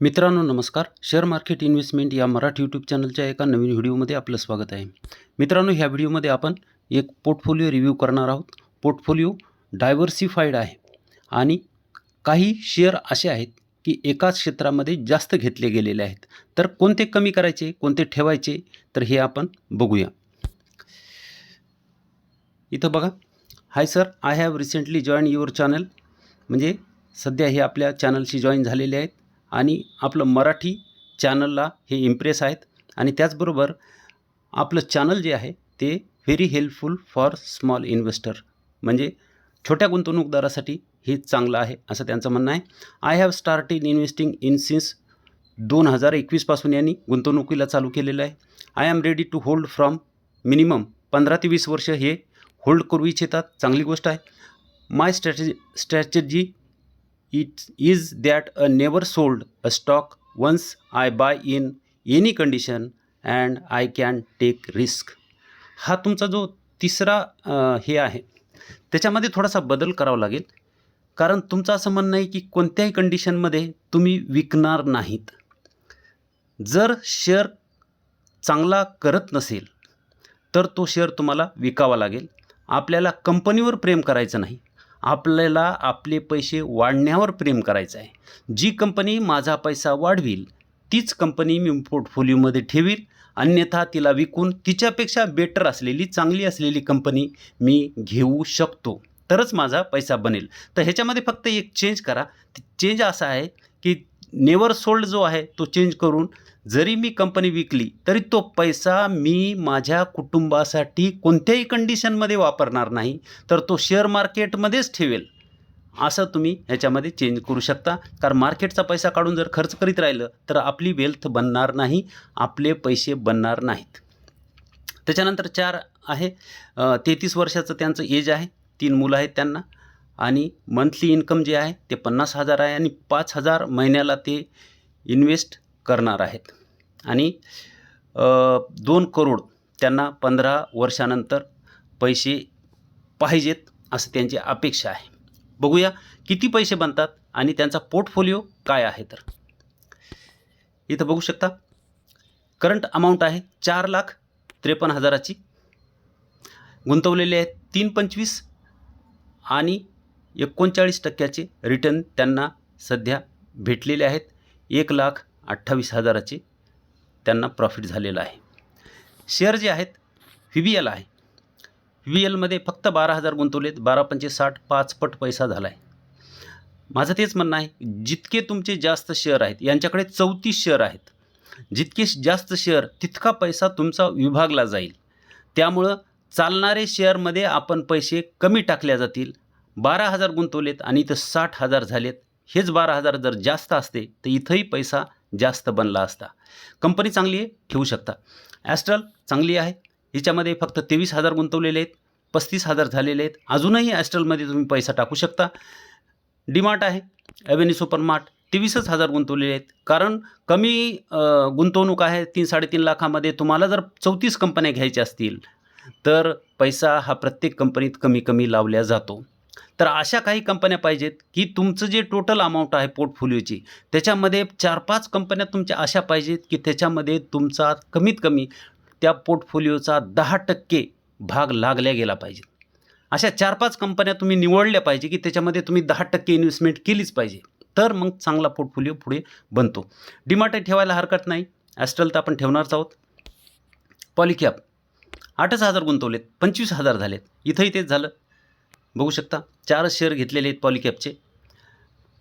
मित्रांनो नमस्कार. Share market investment या मराठी यूट्यूब चॅनलच्या एका नवीन व्हिडिओमध्ये आपलं स्वागत आहे. मित्रांनो ह्या व्हिडिओमध्ये आपण एक पोर्टफोलिओ रिव्ह्यू करणार आहोत. पोर्टफोलिओ डायव्हर्सिफाईड आहे आणि काही शेअर असे आहेत की एकाच क्षेत्रामध्ये जास्त घेतले गेलेले आहेत. तर कोणते कमी करायचे कोणते ठेवायचे तर हे आपण बघूया. इथं बघा. Hi sir I have recently join your channel म्हणजे सध्या हे आपल्या चॅनलशी जॉईन झालेले आहेत. आणि आपलं मराठी चॅनलला हे इम्प्रेस आहेत. आणि त्याचबरोबर आपलं चॅनल जे आहे ते very helpful for small investor म्हणजे छोट्या गुंतवणूकदारासाठी हे चांगलं आहे असं त्यांचं म्हणणं आहे. I have started investing in since दोन हजार एकवीसपासून यांनी गुंतवणुकीला चालू केलेलं आहे. I'm ready to hold from minimum पंधरा ते वीस वर्ष हे होल्ड करू इच्छितात. चांगली गोष्ट आहे. My strategy strategy it is that a never sold a stock once I buy in any condition and I can take risk हा तुमचा जो तिसरा हे आहे त्याच्यामध्ये थोडासा बदल करावा लागेल. कारण तुमचं असं म्हणणं आहे की कोणत्याही कंडिशनमध्ये तुम्ही विकणार नाहीत. जर शेअर चांगला करत नसेल तर तो शेअर तुम्हाला विकावा लागेल. आपल्याला कंपनीवर प्रेम करायचं नाही. आपल्याला आपले पैसे वाढण्यावर प्रेम करायचं आहे. जी कंपनी माझा पैसा वाढवील तीच कंपनी मी पोर्टफोलिओमध्ये ठेवील अन्यथा तिला विकून तिच्यापेक्षा बेटर असलेली चांगली असलेली कंपनी मी घेऊ शकतो. तरच माझा पैसा बनेल. तर ह्याच्यामध्ये फक्त एक चेंज करा. चेंज असा आहे की नेवर सोल्ड जो आहे तो चेंज करून जरी मी कंपनी विकली तरी तो पैसा मी माझ्या कुटुंबासाठी कोणत्याही कंडिशनमध्ये वापरणार नाही तर तो शेअर मार्केटमध्येच ठेवेल. असं तुम्ही ह्याच्यामध्ये चेंज करू शकता. कारण मार्केटचा पैसा काढून जर खर्च करीत राहिलं तर आपली वेल्थ बनणार नाही आपले पैसे बनणार नाहीत. त्याच्यानंतर चार आहे तेहतीस वर्षाचं त्यांचं एज आहे तीन मुलं आहेत त्यांना. आणि मंथली इन्कम जे आहे ते पन्नास हजार आहे आणि पाच हजार महिन्याला ते इन्व्हेस्ट करणार आहेत. आणि दोन करोड त्यांना पंधरा वर्षानंतर पैसे पाहिजेत असं त्यांची अपेक्षा आहे. बघूया किती पैसे बनतात आणि त्यांचा पोर्टफोलिओ काय आहे तर. इथं बघू शकता करंट अमाऊंट आहे चार लाख त्रेपन्न हजाराची. गुंतवलेले आहेत तीन पंचवीस आणि एकोणचाळीस टक्क्याचे रिटर्न त्यांना सध्या भेटलेले आहेत. एक लाख अठ्ठावीस हजाराचे त्यांना प्रॉफिट झालेलं आहे. शेअर जे आहेत व्ही बी एल आहे. व्ही बी एलमध्ये फक्त बारा हजार गुंतवलेत. बारा पंचे साठ पाचपट पैसा झाला आहे माझं तेच म्हणणं आहे जितके तुमचे जास्त शेअर आहेत यांच्याकडे चौतीस शेअर आहेत. जितके जास्त शेअर तितका पैसा तुमचा विभागला जाईल. त्यामुळं चालणारे शेअरमध्ये आपण पैसे कमी टाकल्या जातील. बारा हजार गुंतवलेत आणि इथं साठ हजार झालेत. हेच बारा हजार जर जास्त असते तर इथंही पैसा जास्त बनला असता. कंपनी चांगली आहे ठेवू शकता. ॲस्ट्रल चांगली आहे. हिच्यामध्ये फक्त तेवीस हजार गुंतवलेले आहेत पस्तीस हजार झालेले आहेत. अजूनही ॲस्ट्रलमध्ये तुम्ही पैसा टाकू शकता. डीमार्ट आहे ॲव्हेन्यू सुपरमार्ट तेवीसच हजार गुंतवलेले आहेत. कारण कमी गुंतवणूक आहे तीन साडेतीन लाखामध्ये तुम्हाला जर चौतीस कंपन्या घ्यायच्या असतील तर पैसा हा प्रत्येक कंपनीत कमी कमी लावल्या जातो. तर अशा काही कंपन्या पाहिजेत की तुमचं जे टोटल अमाऊंट आहे पोर्टफोलिओची त्याच्यामध्ये चार पाच कंपन्या तुमच्या अशा पाहिजेत की त्याच्यामध्ये तुमचा कमीत कमी त्या पोर्टफोलिओचा दहा टक्के भाग लागल्या गेला पाहिजे. अशा चार पाच कंपन्या तुम्ही निवडल्या पाहिजे की त्याच्यामध्ये तुम्ही दहा टक्के इन्व्हेस्टमेंट केलीच पाहिजे. तर मग चांगला पोर्टफोलिओ पुढे बनतो. डिमाटे ठेवायला हरकत नाही. ॲस्ट्रल तर आपण ठेवणारच आहोत. पॉलिकॅप आठच हजार गुंतवलेत. पंचवीस हजार झालेत. इथंही तेच झालं. बघू शकता. चारच शेअर घेतलेले आहेत पॉलिकॅपचे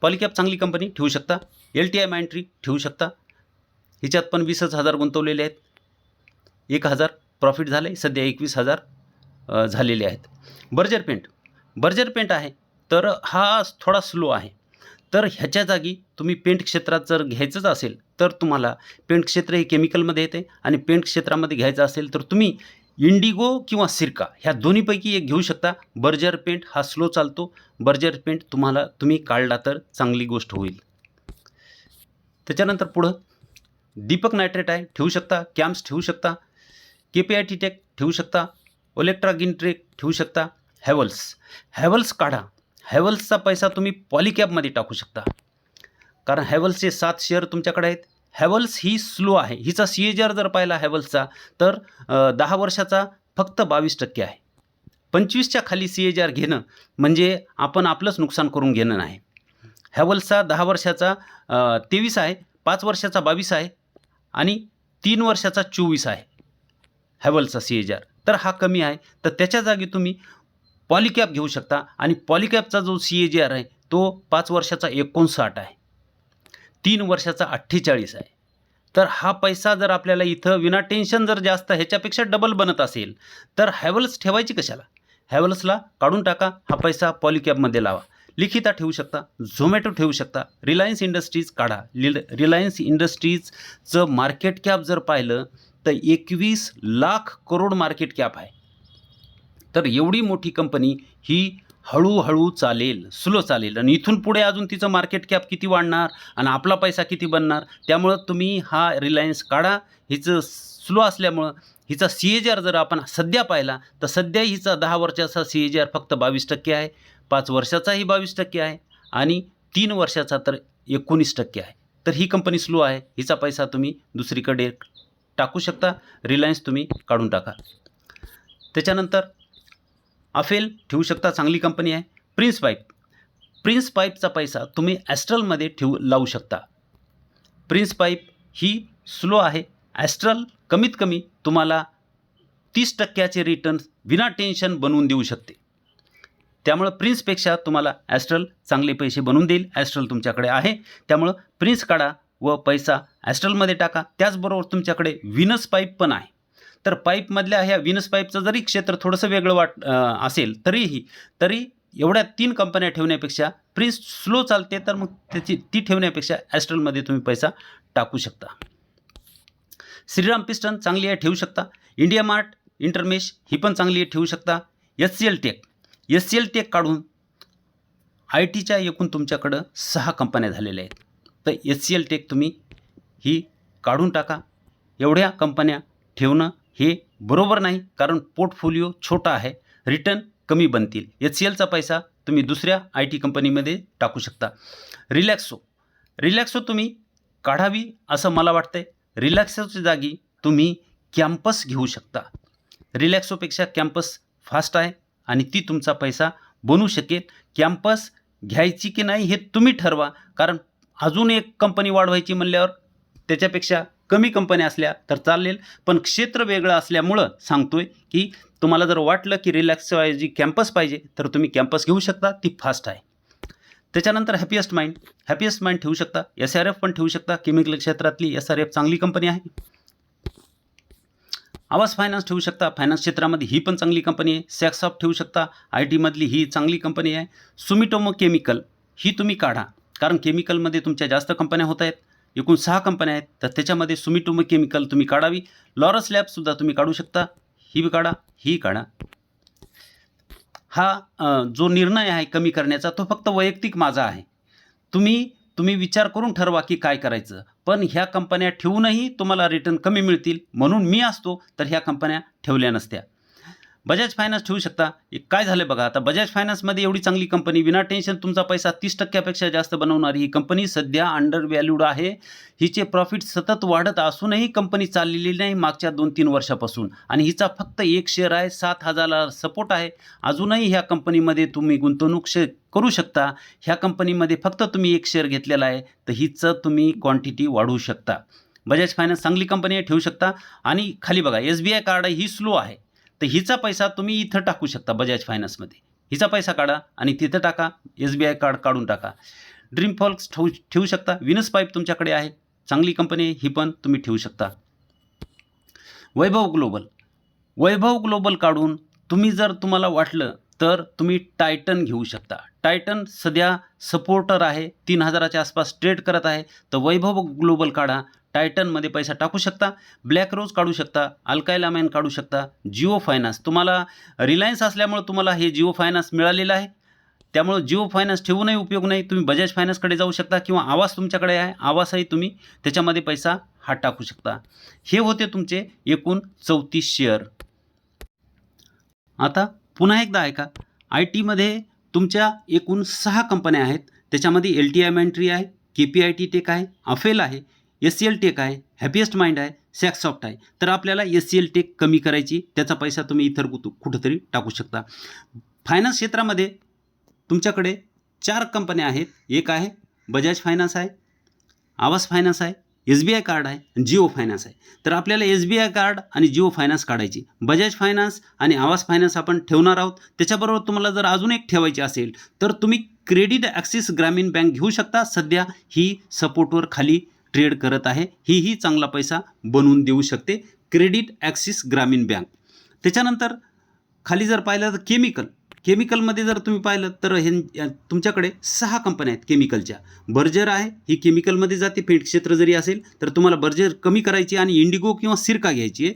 पॉलिकॅप चांगली कंपनी ठेवू शकता. एल टी आय माइंट्री ठेवू शकता. हिच्यात पण वीसच हजार गुंतवलेले आहेत. एक हजार प्रॉफिट झालं आहे सध्या एकवीस हजार झालेले आहेत. बर्जर पेंट बर्जर पेंट आहे. तर हा थोडा स्लो आहे. तर ह्याच्या जागी तुम्ही पेंट क्षेत्रात जर घ्यायचंच असेल तर तुम्हाला पेंट क्षेत्र हे केमिकलमध्ये येते आणि पेंट क्षेत्रामध्ये घ्यायचं असेल तर तुम्ही इंडिगो किंवा सिरका ह्या दोन्हीपैकी एक घेऊ शकता. बर्जर पेंट हा स्लो चालतो. बर्जर पेंट तुम्हाला तुम्ही काढला तर चांगली गोष्ट होईल. त्याच्यानंतर पुढं दीपक नायट्रेट आहे ठेवू शकता. कॅम्प्स ठेवू शकता. K P I T tech ठेवू शकता. ओलेक्ट्रा ट्रेक ठेवू शकता. हॅवल्स हॅवल्स काढा. हॅवल्सचा पैसा तुम्ही पॉलिकॅबमध्ये टाकू शकता. कारण हॅवल्सचे सात शेअर तुमच्याकडे आहेत. हॅवल्स ही स्लो आहे. हिचा सी एच आर जर पाहिला हॅवल्सचा तर दहा वर्षाचा फक्त बावीस टक्के आहे. पंचवीसच्या खाली सी एच आर घेणं म्हणजे आपण आपलंच नुकसान करून घेणं नाही. हॅवल्सचा दहा वर्षाचा तेवीस आहे पाच वर्षाचा बावीस आहे आणि तीन वर्षाचा चोवीस आहे हॅवल्सचा सी एच आर तर हा कमी आहे. तर त्याच्या जागी तुम्ही पॉलिकॅप घेऊ शकता आणि पॉलिकॅपचा जो सी ए जी आर आहे तो पाच वर्षाचा एकोणसाठ आहे. तीन वर्षाचा अठ्ठेचाळीस आहे. तर हा पैसा जर आपल्याला इथं विना टेन्शन जर जास्त ह्याच्यापेक्षा डबल बनत असेल तर हॅवल्स ठेवायची कशाला? हॅवल्सला काढून टाका हा पैसा पॉलिकॅपमध्ये लावा. लिखिता ठेवू शकता झोमॅटो ठेवू शकता रिलायन्स इंडस्ट्रीज काढा. लिल रिलायन्स इंडस्ट्रीजचं मार्केट कॅप जर पाहिलं तर एकवीस लाख करोड मार्केट कॅप आहे. तर एवढी मोठी कंपनी ही हळूहळू चालेल स्लो चालेल. आणि इथून पुढे अजून तिचं मार्केट कॅप किती वाढणार आणि आपला पैसा किती बनणार त्यामुळं तुम्ही हा रिलायन्स काढा. हिचं स्लो असल्यामुळं हिचा सी ए जी आर जर आपण सध्या पाहिला तर सध्या हिचा दहा वर्षाचा सी ए जी आर फक्त बावीस टक्के आहे. पाच वर्षाचाही बावीस टक्के आहे आणि तीन वर्षाचा तर एकोणीस टक्के आहे. तर ही कंपनी स्लो आहे. हिचा पैसा तुम्ही दुसरीकडे टाकू शकता. रिलायन्स तुम्ही काढून टाका. त्याच्यानंतर अफेल ठेवू शकता चांगली कंपनी आहे. प्रिन्स पाईप प्रिन्स पाईपचा पैसा तुम्ही ॲस्ट्रलमध्ये ठेवू लावू शकता. प्रिन्स पाईप ही स्लो आहे. ॲस्ट्रल कमीत कमी तुम्हाला तीस टक्क्याचे रिटर्न विना टेन्शन बनवून देऊ शकते. त्यामुळं प्रिन्सपेक्षा तुम्हाला ॲस्ट्रल चांगले पैसे बनवून देईल. ॲस्ट्रल तुमच्याकडे आहे. त्यामुळं प्रिन्स काढा व पैसा ॲस्ट्रलमध्ये टाका. त्याचबरोबर तुमच्याकडे विनस पाईप पण आहे. तर पाईपमधल्या ह्या विनस पाईपचं जरी क्षेत्र थोडंसं वेगळं वाट असेल तरीही तरी एवढ्या तीन कंपन्या ठेवण्यापेक्षा प्रिन्स स्लो चालते तर मग त्याची ती ठेवण्यापेक्षा ॲस्ट्रलमध्ये तुम्ही पैसा टाकू शकता. श्रीराम पिस्टन चांगली आहे ठेवू शकता. इंडिया मार्ट इंटरमेश ही पण चांगली आहे ठेवू शकता. S C L tech S C L tech काढून आय टीच्या एकूण तुमच्याकडं सहा कंपन्या झालेल्या आहेत. तर एस सी एल टेक तुम्ही ही काढून टाका. एवढ्या कंपन्या ठेवणं हे बरोबर नाही कारण पोर्टफोलिओ छोटा आहे. रिटर्न कमी बनतील. एच सी एलचा पैसा तुम्ही दुसऱ्या आय टी कंपनीमध्ये टाकू शकता. रिलॅक्सो. रिलॅक्सो तुम्ही काढावी असं मला वाटतंय. रिलॅक्सोच्या जागी तुम्ही कॅम्पस घेऊ शकता. रिलॅक्सोपेक्षा कॅम्पस फास्ट आहे आणि ती तुमचा पैसा बनू शकेल. कॅम्पस घ्यायची की नाही हे तुम्ही ठरवा कारण अजून एक कंपनी वाढवायची म्हणल्यावर त्याच्यापेक्षा कमी कंपन्या असल्या तर चालेल. पण क्षेत्र वेगळं असल्यामुळं सांगतोय की तुम्हाला जर वाटलं की रिलॅक्सऐवजी कॅम्पस पाहिजे तर तुम्ही कॅम्पस घेऊ शकता. ती फास्ट आहे. त्याच्यानंतर हॅपिएस्ट माइंड. हॅपिएस्ट माइंड ठेवू शकता. एस आर एफ पण ठेवू शकता. केमिकल क्षेत्रातली एस आर एफ चांगली कंपनी आहे. आवाज फायनान्स ठेवू शकता. फायनान्स क्षेत्रामध्ये ही पण चांगली कंपनी आहे. सॅक्सॉफ्ट ठेवू शकता. आय टीमधली ही चांगली कंपनी आहे. सुमिटोमो केमिकल ही तुम्ही काढा. कारण केमिकलमध्ये तुमच्या जास्त कंपन्या होत आहेत. एकूण सहा कंपन्या आहेत. तर त्याच्यामध्ये सुमिटोमो केमिकल तुम्ही काढावी. लॉरस लॅबसुद्धा तुम्ही काढू शकता. ही बी काढा ही काढा. हा जो निर्णय आहे कमी करण्याचा तो फक्त वैयक्तिक माझा आहे. तुम्ही तुम्ही विचार करून ठरवा की काय करायचं. पण ह्या कंपन्या ठेवूनही तुम्हाला रिटर्न कमी मिळतील. म्हणून मी असतो तर ह्या कंपन्या ठेवल्या नसत्या. बजाज फायनान्स ठेवू शकता. एक काय झालं बघा आता बजाज फायनान्समध्ये एवढी चांगली कंपनी विना टेन्शन तुमचा पैसा तीस टक्क्यापेक्षा जास्त बनवणारी ही कंपनी सध्या अंडर व्हॅल्यूड आहे. हिचे प्रॉफिट सतत वाढत असूनही कंपनी चाललेली नाही मागच्या दोन तीन वर्षापासून. आणि हिचा फक्त एक शेअर आहे सात हजाराला सपोर्ट आहे. अजूनही ह्या कंपनीमध्ये तुम्ही गुंतवणूक शे करू शकता. ह्या कंपनीमध्ये फक्त तुम्ही एक शेअर घेतलेला आहे तर हिचं तुम्ही क्वांटिटी वाढवू शकता. बजाज फायनान्स चांगली कंपनी आहे ठेवू शकता. आणि खाली बघा एस बी आय कार्ड ही स्लो आहे. तर हिचा पैसा तुम्ही इथं टाकू शकता बजाज फायनान्समध्ये हिचा पैसा काढा आणि तिथं टाका एस बी आय कार्ड काढून टाका. ड्रीम फॉल्क्स ठेवू ठेवू शकता. विनस पाईप तुमच्याकडे आहे. चांगली कंपनी आहे ही पण तुम्ही ठेवू शकता. वैभव ग्लोबल. वैभव ग्लोबल काढून तुम्ही जर तुम्हाला वाटलं तर तुम्ही टायटन घेऊ शकता. टायटन सध्या सपोर्टर आहे तीन हजाराच्या आसपास ट्रेड करत आहे. तर वैभव ग्लोबल काढा. टायटनमध्ये पैसा टाकू शकता ब्लॅक रोज काढू शकता अल्कायला मॅन काढू शकता जिओ फायनान्स. तुम्हाला रिलायन्स असल्यामुळं तुम्हाला हे जिओ फायनान्स मिळालेलं आहे. त्यामुळं जिओ फायनान्स ठेवूनही उपयोग नाही. तुम्ही बजाज फायनान्सकडे जाऊ शकता किंवा आवास तुमच्याकडे आहे आवासही तुम्ही त्याच्यामध्ये पैसा हा टाकू शकता. हे होते तुमचे एकूण चौतीस शेअर. आता पुन्हा एकदा ऐका. आय टीमध्ये तुमच्या एकूण सहा कंपन्या आहेत. त्याच्यामध्ये एल टी आय मॅन्ट्री आहे K P I T Tech आहे अफेल आहे एस सी एल टेक आहे हॅपीएस्ट माइंड आहे सॅक्सॉफ्ट आहे. तर आपल्याला एस सी एल टेक कमी करायची त्याचा पैसा तुम्ही इतर कुठं कुठंतरी टाकू शकता. फायनान्स क्षेत्रामध्ये तुमच्याकडे चार कंपन्या आहेत. एक आहे बजाज फायनान्स आहे आवास फायनान्स आहे एस बी आय कार्ड आहे आणि जिओ फायनान्स आहे. तर आपल्याला एस बी आय कार्ड आणि जिओ फायनान्स काढायची. बजाज फायनान्स आणि आवास फायनान्स आपण ठेवणार आहोत. त्याच्याबरोबर तुम्हाला जर अजून एक ठेवायची असेल तर तुम्ही क्रेडिट ॲक्सिस ग्रामीण बँक घेऊ शकता. सध्या ही सपोर्टवर खाली ट्रेड करत आहे हीही चांगला पैसा बनवून देऊ शकते. क्रेडिट ॲक्सिस ग्रामीण बँक त्याच्यानंतर खाली जर पाहिलं तर केमिकल केमिकलमध्ये जर तुम्ही पाहिलं तर हे तुमच्याकडे सहा कंपन्या आहेत केमिकलच्या बर्जर आहे ही केमिकलमध्ये जाते. पेंट क्षेत्र जरी असेल तर तुम्हाला बर्जर कमी करायची आणि इंडिगो किंवा सिरका घ्यायची आहे.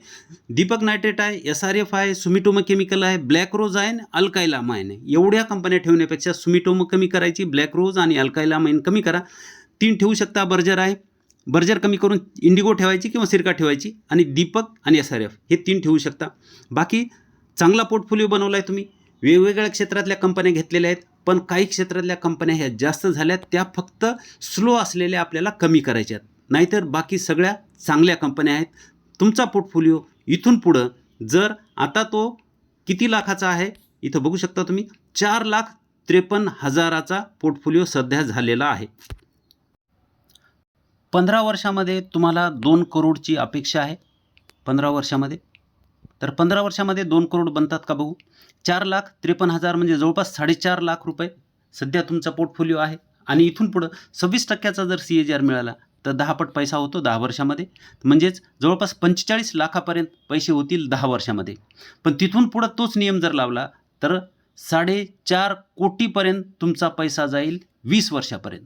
दीपक नायट्रेट आहे एस आर एफ आहे सुमिटोमो केमिकल आहे ब्लॅक रोज आहे आणि अल्काईलामाइन आहे. एवढ्या कंपन्या ठेवण्यापेक्षा सुमिटोमो कमी करायची ब्लॅक रोज आणि अल्कायला माइन कमी करा. तीन ठेवू शकता बर्जर आहे. बर्जर कमी करून इंडिगो ठेवायची किंवा सिरका ठेवायची आणि दीपक आणि एस आर एफ हे तीन ठेवू शकता. बाकी चांगला पोर्टफोलिओ बनवला आहे तुम्ही. वेगवेगळ्या क्षेत्रातल्या कंपन्या घेतलेल्या आहेत पण काही क्षेत्रातल्या कंपन्या ह्या जास्त झाल्या त्या फक्त स्लो असलेल्या आपल्याला कमी करायच्या आहेत. नाहीतर बाकी सगळ्या चांगल्या कंपन्या आहेत. तुमचा पोर्टफोलिओ इथून पुढं जर आता तो किती लाखाचा आहे इथं बघू शकता तुम्ही चार लाख त्रेपन्न हजाराचा पोर्टफोलिओ सध्या झालेला आहे. पंधरा वर्षामध्ये तुम्हाला दोन करोडची अपेक्षा आहे. पंधरा वर्षामध्ये. तर पंधरा वर्षामध्ये दोन करोड बनतात का बघू? चार लाख त्रेपन्न हजार म्हणजे जवळपास साडेचार लाख रुपये सध्या तुमचा पोर्टफोलिओ आहे. आणि इथून पुढं सव्वीस टक्क्याचा जर सी ए जी आर मिळाला तर दहा पट पैसा होतो दहा वर्षामध्ये. म्हणजेच जवळपास पंचेचाळीस लाखापर्यंत पैसे होतील दहा वर्षामध्ये. पण तिथून पुढं तोच नियम जर लावला तर साडेचार कोटीपर्यंत तुमचा पैसा जाईल वीस वर्षापर्यंत.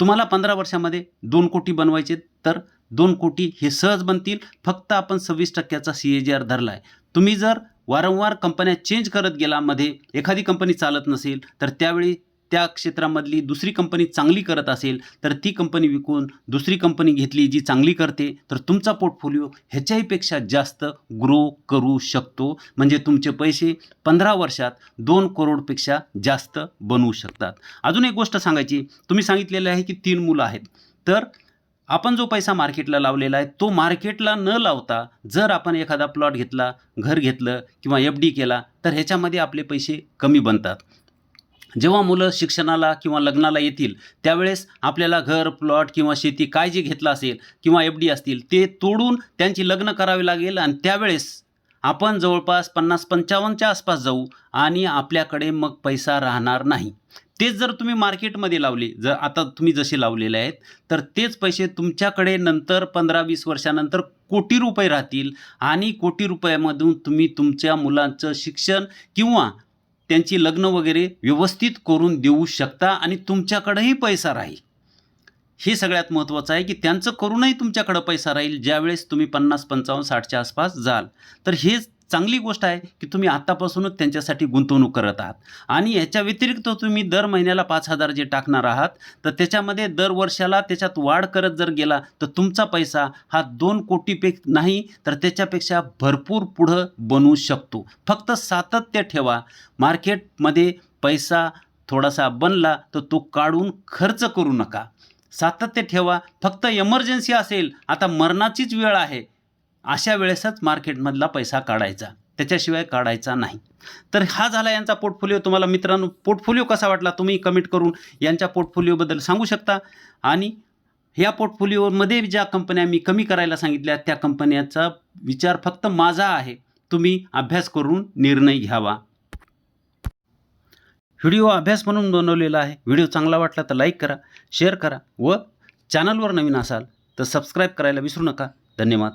तुम्हाला पंधरा वर्षामध्ये दोन कोटी बनवायचे तर दोन कोटी हे सहज बनतील. फक्त आपण सव्वीस टक्क्याचा सी ए जी आर धरला आहे तुम्ही जर वारंवार कंपन्या चेंज करत गेला मध्ये एखादी कंपनी चालत नसेल तर त्यावेळी त्या क्षेत्रामधली दुसरी कंपनी चांगली करत असेल तर ती कंपनी विकून दुसरी कंपनी घेतली जी चांगली करते तर तुमचा पोर्टफोलिओ ह्याच्याहीपेक्षा जास्त ग्रो करू शकतो. म्हणजे तुमचे पैसे पंधरा वर्षात दोन करोडपेक्षा जास्त बनवू शकतात. अजून एक गोष्ट सांगायची तुम्ही सांगितलेलं आहे की तीन मुलं आहेत. तर आपण जो पैसा मार्केटला लावलेला आहे तो मार्केटला न लावता जर आपण एखादा प्लॉट घेतला घर घेतलं किंवा एफ डी केला तर ह्याच्यामध्ये आपले पैसे कमी बनतात. जेव्हा मुलं शिक्षणाला किंवा लग्नाला येतील त्यावेळेस आपल्याला घर प्लॉट किंवा शेती काय जे घेतलं असेल किंवा एफ डी असतील ते तोडून त्यांची लग्न करावी लागेल आणि त्यावेळेस आपण जवळपास पन्नास पंचावन्नच्या आसपास जाऊ आणि आपल्याकडे मग पैसा राहणार नाही. तेच जर तुम्ही मार्केटमध्ये लावले जर आता तुम्ही जसे लावलेले आहेत तर तेच पैसे तुमच्याकडे नंतर पंधरा वीस वर्षानंतर कोटी रुपये राहतील आणि कोटी रुपयामधून तुम्ही तुमच्या मुलांचं शिक्षण किंवा त्यांची लग्न वगैरे व्यवस्थित करून देऊ शकता आणि तुमच्याकडंही पैसा राहील. हे सगळ्यात महत्त्वाचं आहे की त्यांचं करूनही तुमच्याकडं पैसा राहील. ज्यावेळेस तुम्ही पन्नास पंचावन्न साठच्या आसपास जाल तर हेच चांगली गोष्ट आहे की तुम्ही आत्तापासूनच त्यांच्यासाठी गुंतवणूक करत आहात. आणि याच्या व्यतिरिक्त तुम्ही दर महिन्याला पाच हजार जे टाकणार आहात तर त्याच्यामध्ये दर वर्षाला त्याच्यात वाढ करत जर गेला तर तुमचा पैसा हा दोन कोटीपेक नाही तर त्याच्यापेक्षा भरपूर पुढं बनू शकतो. फक्त सातत्य ठेवा. मार्केटमध्ये पैसा थोडासा बनला तर तो काढून खर्च करू नका. सातत्य ठेवा. फक्त एमर्जन्सी असेल आता मरणाचीच वेळ आहे. अशा वेळेसच मार्केटमधला पैसा काढायचा. त्याच्याशिवाय काढायचा नाही. तर हा झाला यांचा पोर्टफोलिओ. तुम्हाला मित्रांनो पोर्टफोलिओ कसा वाटला तुम्ही कमेंट करून यांच्या पोर्टफोलिओबद्दल सांगू शकता. आणि ह्या पोर्टफोलिओमध्ये ज्या कंपन्या मी कमी करायला सांगितल्या त्या कंपन्याचा विचार फक्त माझा आहे. तुम्ही अभ्यास करून निर्णय घ्यावा. व्हिडिओ अभ्यास म्हणून बनवलेला आहे. व्हिडिओ चांगला वाटला तर लाईक करा शेअर करा व चॅनलवर नवीन असाल तर सबस्क्राईब करायला विसरू नका. धन्यवाद.